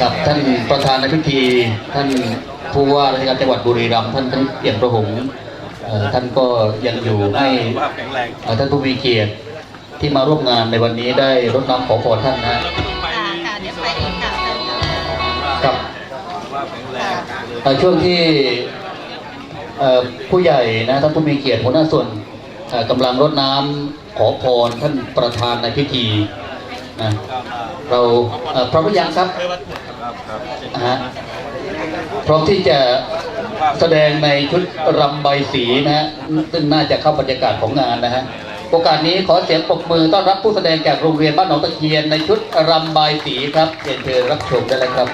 กับท่านประธานในพิธีท่านผู้ว่าราชการจังหวัดบุรีรัมย์ท่านท่านเปี่ยมประหงษ์เอ่อท่านก็ยังอยู่ให้ภาพแข็งแรงเอ่อท่านผู้มีเกียรติที่มาร่วมงานในวันนี้ได้รดน้ำขอพรท่านนะค่ะค่ะเดี๋ยวไปเองค่ะเชิญค่ะกับภาพแข็งแรงเอ่อช่วงที่เอ่อผู้ใหญ่นะท่านผู้มีเกียรติหัวหน้าส่วนเอ่อกำลังรดน้ำขอพรท่านประธานในพิธี นะเราพร้อมหรือยังครับครับครับนะฮะพร้อมที่จะแสดงในชุดรำใบสีนะฮะซึ่งน่าจะเข้าบรรยากาศของงานนะฮะโอกาสนี้ขอเสียงปรบมือต้อนรับผู้แสดงจากโรงเรียนบ้านหนองตะเคียนในชุดรำใบสีครับเชิญเชิญรับชมได้เลยครับ